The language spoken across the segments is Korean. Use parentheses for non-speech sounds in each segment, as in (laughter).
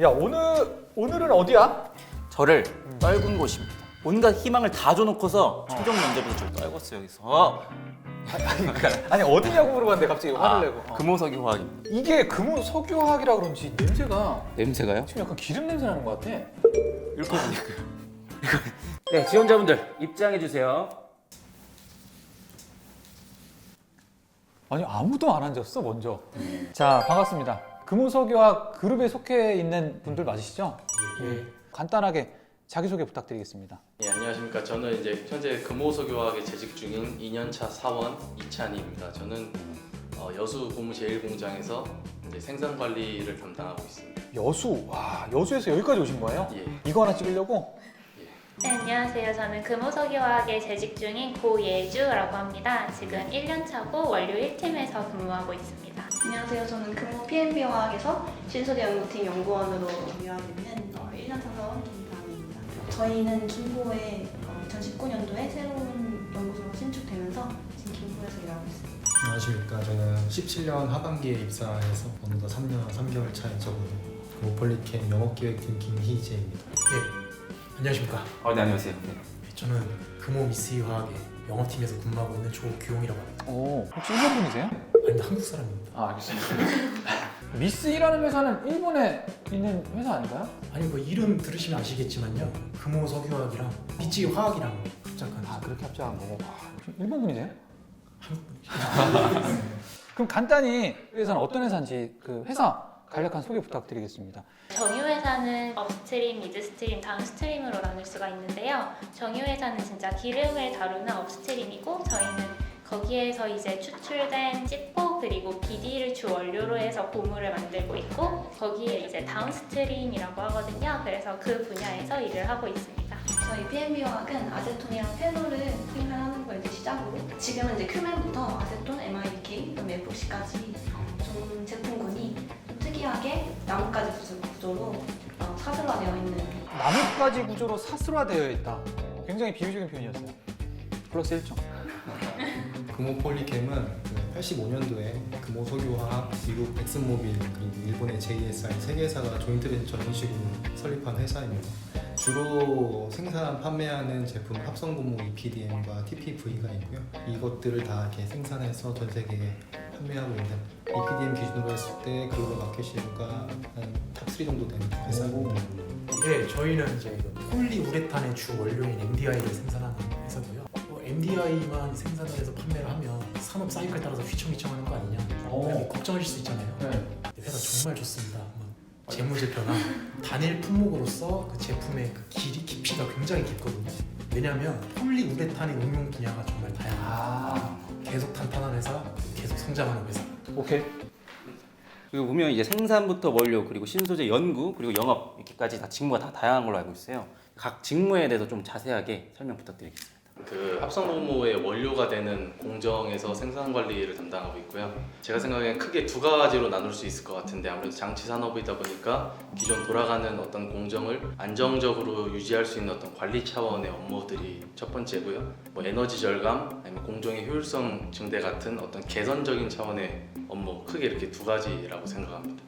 야 오늘 오늘은 어디야? 저를 떨군 곳입니다. 온갖 희망을 다 줘놓고서 최종 면접에서 저를 떨궜어요 여기서. 아니 어디냐고 물어봤는데 갑자기 화를 아, 내고. 어. 금호석이 화학입니다. 이게 금호 석유화학이라 그런지 냄새가 냄새가요? 지금 약간 기름 냄새 나는 것 같아. 이렇게 보니까요. (laughs) 네 지원자분들 입장해 주세요. 아니 아무도 안 앉았어 먼저. 자 반갑습니다. 금호석유화 그룹에 속해 있는 분들 맞으시죠? 예. 간단하게 자기소개 부탁드리겠습니다. 예, 안녕하십니까. 저는 이제 현재 금호석유화학에 재직 중인 2년차 사원 이찬희입니다. 저는 어, 여수 고무 제일공장에서 이제 생산 관리를 담당하고 있습니다. 여수, 와 여수에서 여기까지 오신 거예요? 예. 이거 하나 찍으려고? 네, 안녕하세요. 저는 금호석유화학에 재직 중인 고예주라고 합니다. 지금 1년 차고 원료 1팀에서 근무하고 있습니다. 안녕하세요. 저는 근무 PMB화학에서 신소재 연구팀 연구원으로 근무하고 있는 어, 1년 차사원 김다미입니다. 저희는 김포에 2019년도에 새로운 연구소가 신축되면서 지금 김포에서 일하고 있습니다. 안녕하십니까. 저는 17년 하반기에 입사해서 어느덧 3년 3개월 차에 접어든 고폴리캠 영업기획팀 김희재입니다. 예, 안녕하십니까. 어, 네 안녕하세요. 네. 저는 금호 미스이 화학의 영업팀에서 근무하고 있는 조규용이라고 합니다. 오 혹시 일본 분이세요? 아니, 한국 사람입니다. 아 알겠습니다. (laughs) 미스이라는 회사는 일본에 있는 회사 아닌가요? 아니, 뭐 이름 들으시면 아시겠지만요. 금호 석유화학이랑 미찌 화학이랑 합작한 아 그렇게 합작한 거고. 아, 일본 분이세요? (laughs) 그럼 간단히 회사는 어떤 회사인지 그 회사 간략한 소개 부탁드리겠습니다. 정유회사는 업스트림, 미드스트림, 다운스트림으로 나눌 수가 있는데요. 정유회사는 진짜 기름을 다루는 업스트림이고 저희는 거기에서 이제 추출된 찌포 그리고 비디를 주 원료로 해서 고무를 만들고 있고 거기에 이제 다운스트림이라고 하거든요. 그래서 그 분야에서 일을 하고 있습니다. 저희 PMB화학은 아세톤이랑 페놀을 생산하는 걸 이제 시작으로 지금은 이제 큐멘부터 아세톤, MIBK, 그다음에 FC까지 전 제품군이 좀 특이하게 나뭇가지 구조- 구조로 어, 사슬화되어 있는 나뭇가지 구조로 사슬화되어 있다. 굉장히 비유적인 표현이었어요. 플러스 1점. 금호폴리캠은 85년도에 금호석유화학, 미국 엑슨모빌 그리고 일본의 JSI 세 개사가 조인트 벤처 형식으로 설립한 회사입니다. 주로 생산 판매하는 제품 합성 고무 EPDM과 TPV가 있고요. 이것들을 다 이렇게 생산해서 전 세계에 판매하고 있는 EPDM 기준으로 했을 때 글로벌 마켓 시효가 한탑3 정도 되는 회사입니다. 예, 저희는 이제 그 폴리우레탄의 주 원료인 MDI를 생산하는 회사고요. 뭐 MDI만 생산을 해서 판매를 하면 산업 사이클 따라서 휘청휘청하는 거 아니냐 이렇게 걱정하실 수 있잖아요. 네. 회사 정말 좋습니다. 한번 재무제 변화 (laughs) 단일 품목으로서 그 제품의 그 길이 깊이가 굉장히 깊거든요. 왜냐하면 폴리우레탄의 응용 분야가 정말 다양해요. 아 계속 탄탄한 회사, 계속 성장하는 회사. 오케이. 그리고 보면 이제 생산부터 원료 그리고 신소재 연구 그리고 영업 이렇게까지 다 직무가 다 다양한 걸로 알고 있어요. 각 직무에 대해서 좀 자세하게 설명 부탁드리겠습니다. 그 합성 고무의 원료가 되는 공정에서 생산 관리를 담당하고 있고요. 제가 생각엔 크게 두 가지로 나눌 수 있을 것 같은데 아무래도 장치 산업이다 보니까 기존 돌아가는 어떤 공정을 안정적으로 유지할 수 있는 어떤 관리 차원의 업무들이 첫 번째고요. 뭐 에너지 절감, 아니면 공정의 효율성 증대 같은 어떤 개선적인 차원의 업무 크게 이렇게 두 가지라고 생각합니다.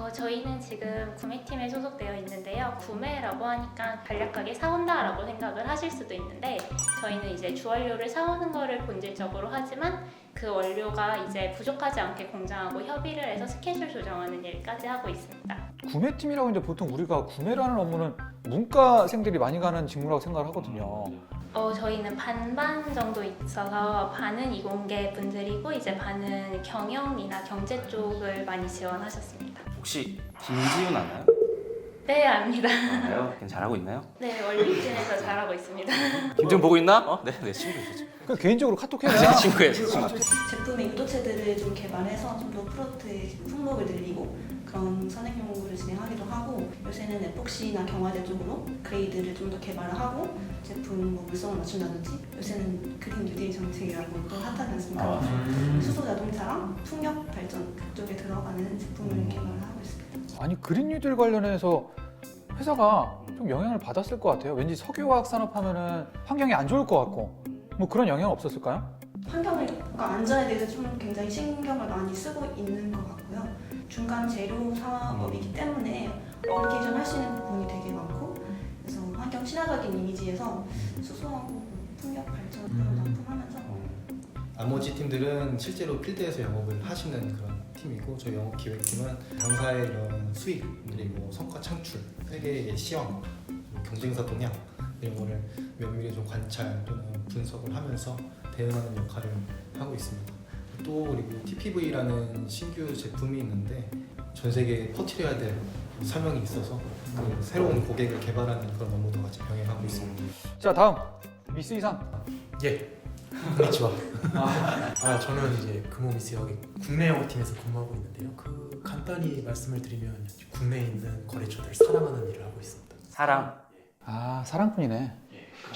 어, 저희는 지금 구매팀에 소속되어 있는데요. 구매라고 하니까 간략하게 사온다라고 생각을 하실 수도 있는데 저희는 이제 주원료를 사오는 거를 본질적으로 하지만 그 원료가 이제 부족하지 않게 공장하고 협의를 해서 스케줄 조정하는 일까지 하고 있습니다. 구매팀이라고 하는데 보통 우리가 구매라는 업무는 문과생들이 많이 가는 직무라고 생각을 하거든요. 어, 저희는 반반 정도 있어서 반은 이공계 분들이고 이제 반은 경영이나 경제 쪽을 많이 지원하셨습니다. 혹시 김지훈 아나요? 네, 압니다. 알아요? 잘하고 있나요? 네, 원리팀에서 잘하고 있습니다. 김지훈 보고 있나? 어? 네, 네 친구죠. 그 개인적으로 카톡 해야 제 친구예요, 제 친구. 제품의 유도체들을 좀 개발해서 좀 더 프로트의 품목을 늘리고 그런 선행 연구를 진행하기도 하고 요새는 에폭시나 경화제 쪽으로 그레이드를 좀 더 개발을 하고 제품 뭐 물성을 맞춘다든지 요새는 그린 뉴딜 정책이라고 또 핫하지 않습니까? 수소 자동차랑 풍력 발전 그쪽에 들어가는 제품을 개발을 하고 있습니다. 아니 그린 뉴딜 관련해서 회사가 좀 영향을 받았을 것 같아요. 왠지 석유화학 산업 하면은 환경이 안 좋을 것 같고 뭐 그런 영향 없었을까요? 환경을 그러니까 안전에 대해서 좀 굉장히 신경을 많이 쓰고 있는 것 같고요. 중간 재료 사업이기 때문에 애플리케이션 할 수 있는 부분이 되게 많고 그래서 환경 친화적인 이미지에서 수소하고 풍력 발전 그런 납품하면서 나머지 팀들은 실제로 필드에서 영업을 하시는 그런 팀이고 저희 영업 기획팀은 당사의 이런 수익 그리고 성과 창출, 회계의 시험, 경쟁사 동향 이런 거를 면밀히 좀 관찰 또는 분석을 하면서 대응하는 역할을 하고 있습니다. 또 그리고 TPV라는 신규 제품이 있는데 전 세계에 퍼뜨려야 될 설명이 있어서 그 새로운 고객을 개발하는 그런 업무도 같이 병행하고 있습니다. 자 다음 미스 이상. 예. konnichiwa. (laughs) 아, 저는 이제 금호미스역의 국내 영업팀에서 근무하고 있는데요. 그 간단히 말씀을 드리면 국내에 있는 거래처들 사랑하는 일을 하고 있습니다. 사랑. 아 사랑꾼이네.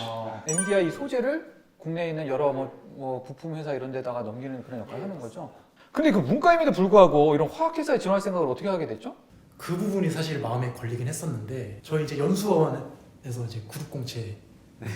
어, MDI 소재를 국내에 있는 여러 뭐, 뭐 부품 회사 이런 데다가 넘기는 그런 역할을 하는 거죠. 근데 그 문과임에도 불구하고 이런 화학 회사에 지원할 생각을 어떻게 하게 됐죠? 그 부분이 사실 마음에 걸리긴 했었는데 저희 이제 연수원에서 이제 그룹 공채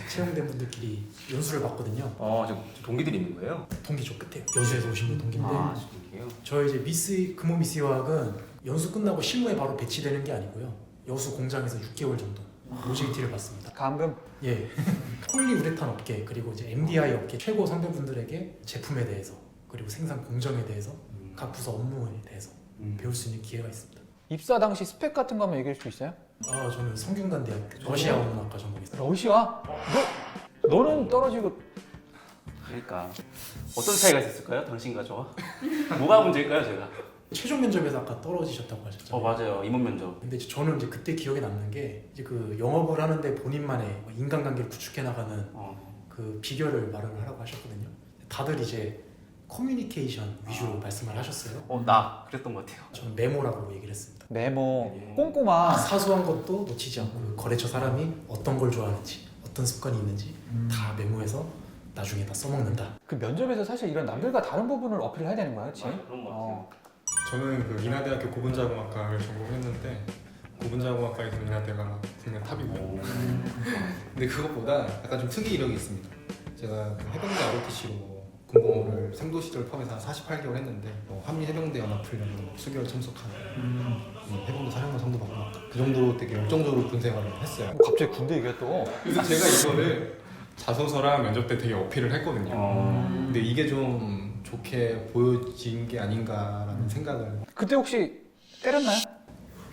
채용된 분들끼리 연수를 받거든요. 어, 저 동기들이 있는 거예요? 동기죠 끝에 여수에서 오신 분 동기인데 아, 진짜요? 저희 이제 미스 금호 미스화학은 연수 끝나고 실무에 바로 배치되는 게 아니고요. 여수 공장에서 6개월 정도 OJT를 받습니다. 감금. 예. (laughs) 폴리우레탄 업계 그리고 이제 MDI 업계 최고 선배분들에게 제품에 대해서 그리고 생산 공정에 대해서 각 부서 업무에 대해서 음. 배울 수 있는 기회가 있습니다. 입사 당시 스펙 같은 거 한번 얘기해 줄 수 있어요? 아 저는 성균관 대학교 러시아 언어학과 전공했어요. 러시아? 너 너는 떨어지고 그러니까 어떤 차이가 있었을까요? 당신과 저와? 뭐가 문제일까요, 제가? 최종 면접에서 아까 떨어지셨다고 어, 하셨잖아요. 맞아요. 임원 면접. 근데 이제 저는 이제 그때 기억에 남는 게 이제 그 영업을 하는데 본인만의 뭐 인간관계를 구축해 나가는 어. 그 비결을 마련을 하라고 하셨거든요. 다들 이제 커뮤니케이션 위주로 말씀을 하셨어요. 어, 나 그랬던 것 같아요. 저는 메모라고 얘기를 했습니다. 메모, 예. 꼼꼼한. 사소한 것도 놓치지 않고 그 거래처 사람이 어떤 걸 좋아하는지 어떤 습관이 있는지 다 메모해서 나중에 다 써먹는다. 그 면접에서 사실 이런 남들과 다른 부분을 어필을 해야 되는 거야, 그렇지? 맞아, 그런 것 같아요. 어. 저는 그 인하대학교 고분자공학과를 전공했는데 고분자공학과에서 인하대가 국내 탑이고요. (laughs) 근데 그것보다 약간 좀 특이 이력이 있습니다. 제가 그 해병대 ROTC로 군복무를 생도 시절 포함해서 한 48개월 했는데 뭐 한미 해병대 연합훈련 수개월 참석하고 음, 해병대 사령관 상도 받고 막그 정도로 되게 열정적으로 군 생활을 했어요. 뭐 갑자기 군대 얘기가 또. 그래서 제가 이거를 자소서랑 면접 때 되게 어필을 했거든요. 어. 근데 이게 좀 좋게 보여진 게 아닌가라는 생각을 그때 혹시 때렸나요?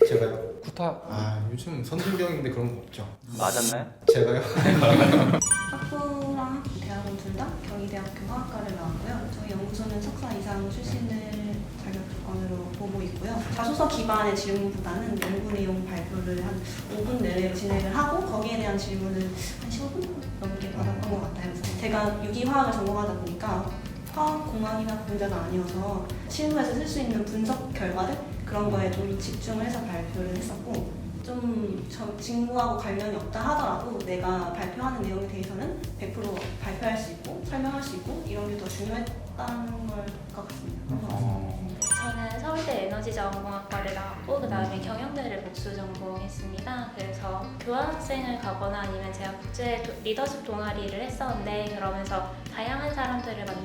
제가요. 구타. 아 요즘 선진병인데 그런 거 없죠. 맞았나요? 제가요? (laughs) 학부랑 대학원 둘 다 경희대학교 화학과를 나왔고요. 저희 연구소는 석사 이상 출신을 자격 조건으로 보고 있고요. 자소서 기반의 질문보다는 연구 내용 발표를 한 5분 내외로 진행을 하고 거기에 대한 질문을 한 15분 넘게 받았던 것 같아요. 그래서 제가 유기화학을 전공하다 보니까 화학 공학이나 분자가 아니어서 실무에서 쓸 수 있는 분석 결과들 그런 거에 좀 집중을 해서 발표를 했었고 좀 저 직무하고 관련이 없다 하더라도 내가 발표하는 내용에 대해서는 100% 발표할 수 있고 설명할 수 있고 이런 게 더 중요했다는 걸 것 같습니다. 어. 저는 서울대 에너지자원공학과를 나왔고 그 다음에 경영대를 복수 전공했습니다. 그래서 교환학생을 가거나 아니면 제가 국제 도- 리더십 동아리를 했었는데 그러면서 다양한 사람들을 다양한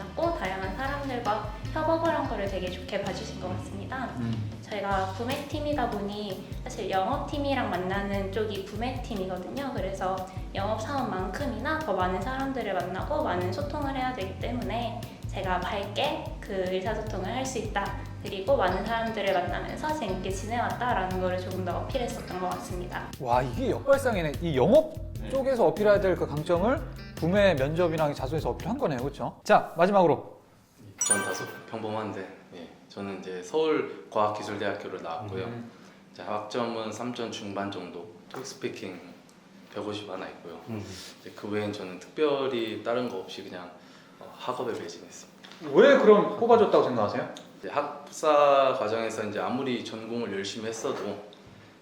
사람들과 협업을 한 거를 되게 좋게 봐주신 것 같습니다. 저희가 구매팀이다 보니 사실 영업팀이랑 만나는 쪽이 구매팀이거든요. 그래서 영업 사원만큼이나 더 많은 사람들을 만나고 많은 소통을 해야 되기 때문에 제가 밝게 그 의사소통을 할 수 있다. 그리고 많은 사람들을 만나면서 재밌게 지내왔다라는 거를 조금 더 어필했었던 것 같습니다. 와 이게 역발상이네. 이 영업 네. 쪽에서 어필해야 될 그 강점을 구매 면접이랑 자소에서 어필한 거네요, 그렇죠? 자 마지막으로 전 다소 평범한데 예, 저는 이제 서울과학기술대학교를 나왔고요. 음. 이제 학점은 3점 중반 정도, 토익 스피킹 150 하나 있고요. 음. 이제 그 외엔 저는 특별히 다른 거 없이 그냥 어, 학업에 매진했습니다. 왜 그럼 뽑아줬다고 생각하세요? 이제 학사 과정에서 이제 아무리 전공을 열심히 했어도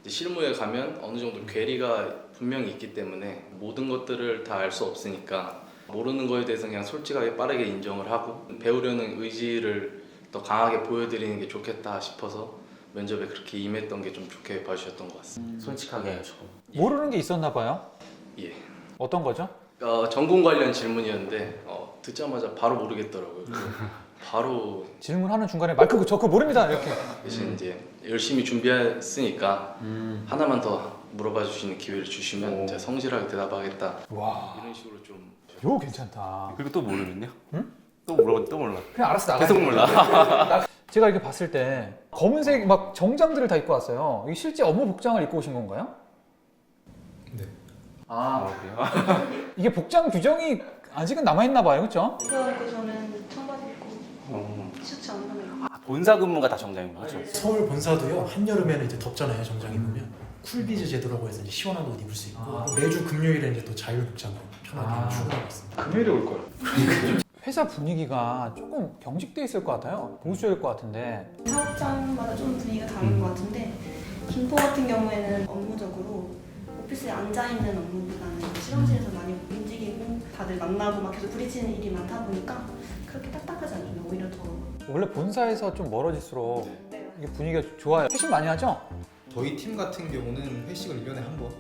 이제 실무에 가면 어느 정도 괴리가 분명히 있기 때문에 모든 것들을 다 알 수 없으니까 모르는 거에 대해서 그냥 솔직하게 빠르게 인정을 하고 배우려는 의지를 더 강하게 보여드리는 게 좋겠다 싶어서 면접에 그렇게 임했던 게 좀 좋게 봐주셨던 것 같습니다. 솔직하게 하죠. 모르는 게 있었나 봐요. 예. 어떤 거죠? 어, 전공 관련 질문이었는데 어, 듣자마자 바로 모르겠더라고요. 그래서 바로 질문하는 중간에 마이크 저 그거 모릅니다 이렇게. 대신 이제 열심히 준비했으니까 하나만 더 물어봐 주시는 기회를 주시면 제가 성실하게 대답하겠다 와, 이런 식으로 좀 이거 괜찮다. 그리고 또 모르면요? 응? 또 물어봐 또 몰라. 그냥 알았어 나가. 계속 몰라. 제가 이렇게 봤을 때 검은색 막 정장들을 다 입고 왔어요. 이게 실제 업무 복장을 입고 오신 건가요? 네. 아, 그래요? (laughs) 이게 복장 규정이 아직은 남아 있나 봐요, 그렇죠? 그래갖고 저는 청바지 입고 어. 셔츠 안 입고 아, 본사 근무가 다 정장인 거죠? 서울 본사도요 한 여름에는 이제 덥잖아요 정장 입으면 쿨비즈 제도라고 해서 이제 시원한 옷 입을 수 있고 아. 매주 금요일에 이제 또 자율 복장으로 편하게 아. 출근하고 있습니다. 금요일에 올 걸. (laughs) 회사 분위기가 조금 경직돼 있을 것 같아요. 보수적일 것 같은데. 사업장마다 좀 분위기가 다른 것 같은데 김포 같은 경우에는 업무적으로 오피스에 앉아 있는 업무보다는 실험실에서 많이 움직이고 다들 만나고 막 계속 부딪히는 일이 많다 보니까 그렇게 딱딱하지 않아요. 오히려 더 원래 본사에서 좀 멀어질수록 이게 분위기가 좋아요. 회식 많이 하죠? 저희 팀 같은 경우는 회식을 1년에 한 번,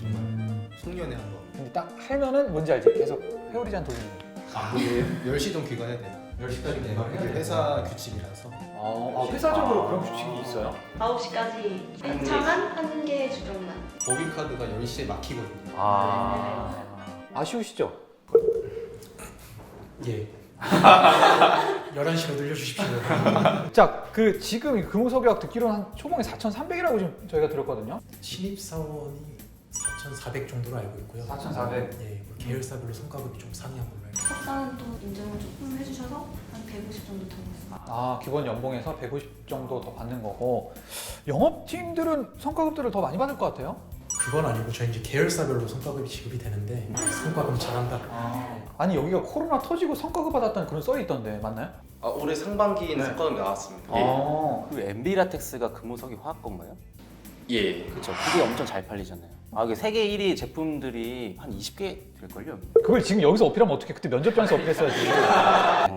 정말 송년회 한 번. 근데 딱 하면은 뭔지 알지? 계속 회오리 잔 돌리는 거. 아, 이게 10시동 귀가해야 돼요. 10시까지 네, 그게 회사 규칙이라서. 아, 회사적으로 그런 규칙이 있어요? 9시까지 차만 한 개 주정만 법인카드가 10시에 막히거든요. 아. 아쉬우시죠? 예. (laughs) 11시로 늘려주십시오. (laughs) 자, 그 지금 이 근무석약 듣기로는 한 초봉이 4,300이라고 지금 저희가 들었거든요. 신입사원이 4,400 정도로 알고 있고요. 4,400. 예, 그 계열사별로 성과급이 좀 상이한 걸로 알고 있습니다. 석사는 또 인정을 조금 해주셔서 한 150 정도 더 받습니다. 아, 기본 연봉에서 150 정도 더 받는 거고 영업팀들은 성과급들을 더 많이 받을 것 같아요. 그건 아니고 저희 이제 계열사별로 성과급이 지급이 되는데 성과급 잘한다. 아니 여기가 코로나 터지고 성과급 받았다는 그런 썰이 있던데 맞나요? 아, 올해 상반기에는 네. 성과가 나왔습니다. 아, 그 엠비라텍스가 금호석이 화학 건가요? 예. 그렇죠. 그게 엄청 잘 팔리잖아요. 아, 그 세계 1위 제품들이 한 20개 될걸요? 그걸 지금 여기서 어필하면 어떻게 그때 면접장에서 어필했어야지.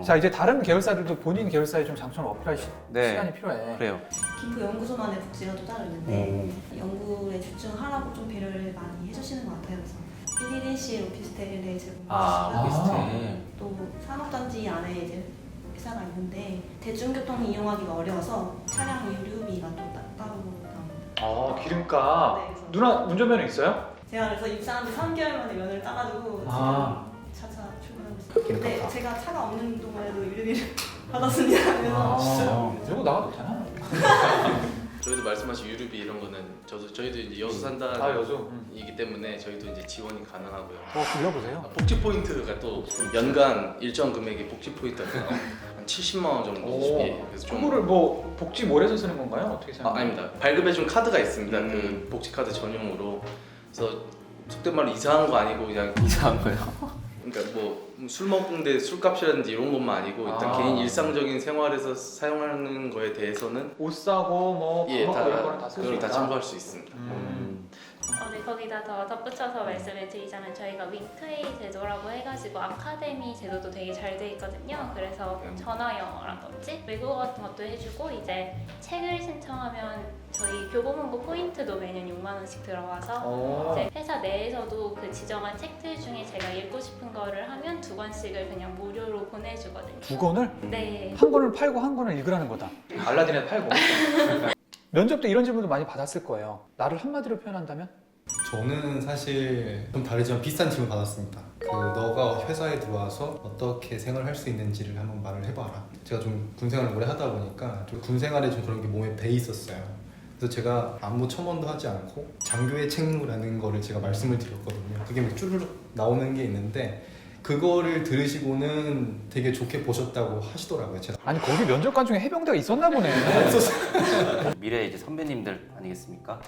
(laughs) 자 이제 다른 계열사들도 본인 계열사의 좀 장점을 어필할 시, 네. 시간이 필요해. 그래요. 김포 연구소만의 복지가 또 따로 있는데 연구에 집중하라고 좀 배려를 많이 해주시는 것 같아요. 그래서 1일 1실 오피스텔에 제공하시고 아, 오피스텔. 또 산업단지 안에 이제 회사가 있는데 대중교통을 이용하기가 어려워서 차량 유류비가 또 따, 따로 나옵니다. 아 기름값. 네, 그래서 누나 운전면허 있어요? 제가 그래서 입사한 지 3개월 만에 면허를 따가지고 아. 지금 차차 출근하고 있어요. 기름값 근데 다. 제가 차가 없는 동안에도 유류비를 받았습니다. 그래서 진짜요? 이러고 나가도 되나? (laughs) 저희도 말씀하신 유류비 이런 거는 저도 저희도 이제 여수 산다 아 여수. 이기 때문에 저희도 이제 지원이 가능하고요. 어 빌려보세요. 복지 포인트가 또 연간 일정 금액의 복지 포인트가 한 70만 원 정도 오. 예, 그래서 좀 그거를 뭐 복지 몰에서 쓰는 건가요? 어떻게 아, 생각해요? 아닙니다. 발급해준 카드가 있습니다. 음. 그 복지 카드 전용으로. 그래서 속된 말로 이상한 거 아니고 그냥 이상한 거예요. 그러니까 뭐 술 먹는데 술값이라든지 이런 것만 아니고 일단 아. 개인 일상적인 생활에서 사용하는 거에 대해서는 옷 사고 뭐 예, 밥다 먹고 이런 거는 다 쓸 수 그걸 있다. 다 참고할 수 있습니다. 음. 어, 네, 거기다 더 덧붙여서 말씀을 드리자면 저희가 윙트웨이 제도라고 해가지고 아카데미 제도도 되게 잘 돼 있거든요. 그래서 음. 전화 영어라든지 외국어 같은 것도 해주고 이제 책을 신청하면 저희 교보문고 포인트도 매년 6만 원씩 들어와서 어. 이제 회사 내에서도 그 지정한 책들 중에 제가 읽고 싶은 거를 하면 두 권씩을 그냥 무료로 보내주거든요. 두 권을 네. 한 권을 팔고 한 권을 읽으라는 거다. 알라딘에 팔고. (laughs) 면접 때 이런 질문도 많이 받았을 거예요. 나를 한마디로 표현한다면? 저는 사실 좀 다르지만 비슷한 질문 받았습니다. 그 너가 회사에 들어와서 어떻게 생활할 수 있는지를 한번 말을 해봐라. 제가 좀 군 생활을 오래 하다 보니까 좀 군 생활에 좀 그런 게 몸에 배 있었어요. 그래서 제가 아무 첨언도 하지 않고 장교의 책무라는 거를 제가 말씀을 드렸거든요. 그게 막 쭈르륵 나오는 게 있는데 그거를 들으시고는 되게 좋게 보셨다고 하시더라고요. 제가 아니 거기 면접관 중에 해병대가 있었나 보네. (laughs) 미래 이제 선배님들 아니겠습니까?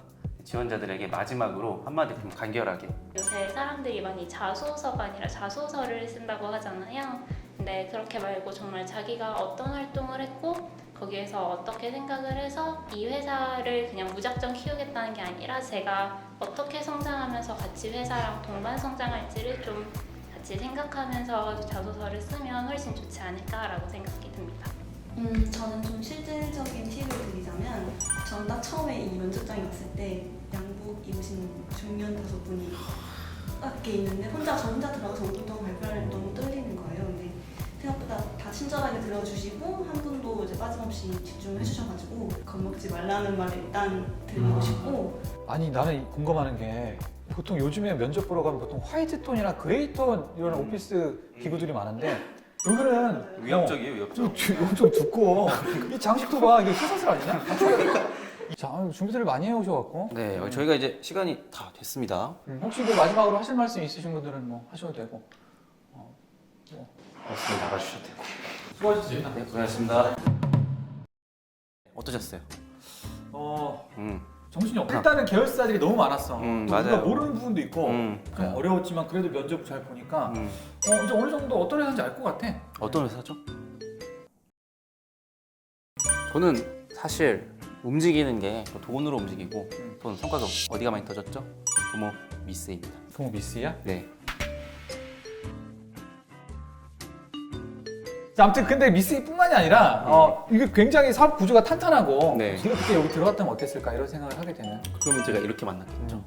지원자들에게 마지막으로 한마디 좀 간결하게 요새 사람들이 많이 자소서가 아니라 자소서를 쓴다고 하잖아요. 근데 그렇게 말고 정말 자기가 어떤 활동을 했고 거기에서 어떻게 생각을 해서 이 회사를 그냥 무작정 키우겠다는 게 아니라 제가 어떻게 성장하면서 같이 회사랑 동반 성장할지를 좀 같이 생각하면서 자소서를 쓰면 훨씬 좋지 않을까라고 생각이 듭니다. 음, 저는 좀 실질적인 팁을 드리자면 저는 딱 처음에 이 면접장에 갔을 때 양복 입으신 중년 다섯 분이 밖에 있는데 혼자 저 혼자 들어가서 오른쪽 발표를 너무 떨리는 거예요. 근데 생각보다 다 친절하게 들어주시고 한 분도 이제 빠짐없이 집중을 해주셔가지고 겁먹지 말라는 말을 일단 드리고 싶고 아니 나는 공감하는 게 보통 요즘에 면접 보러 가면 보통 화이트 톤이나 그레이 톤 이런 오피스 기구들이 많은데 여기는 위협적이에요, 위협적. 좀, 주- 엄청 두꺼워. 이 장식도 봐. 이게 쇠사슬 아니냐? 자, 아유, 준비를 많이 해오셔갖고. 네, 어, 저희가 이제 시간이 다 됐습니다. 음, 혹시 뭐 마지막으로 하실 말씀 있으신 분들은 뭐 하셔도 되고. 없으면 나가주셔도 되고. 수고하셨습니다. 네, 고생하셨습니다. 어떠셨어요? 어, 음, 정신이 없. 일단은 계열사들이 너무 많았어. 음, 또 우리가 맞아요. 모르는 부분도 있고. 음, 그냥 어려웠지만 그래도 면접을 잘 보니까 음. 어, 이제 어느 정도 어떤 회사인지 알 것 같아. 어떤 회사죠? 저는 사실 움직이는 게 돈으로 움직이고 음. 돈 성과금 어디가 많이 터졌죠? 부모 미스입니다. 그럼 미스야? 네. 자, 아무튼 근데 미스뿐만이 아니라 어, 이게 굉장히 사업 구조가 탄탄하고 네. 제가 그때 여기 들어갔다면 어땠을까 이런 생각을 하게 되는. 그러면 제가 이렇게 만났겠죠.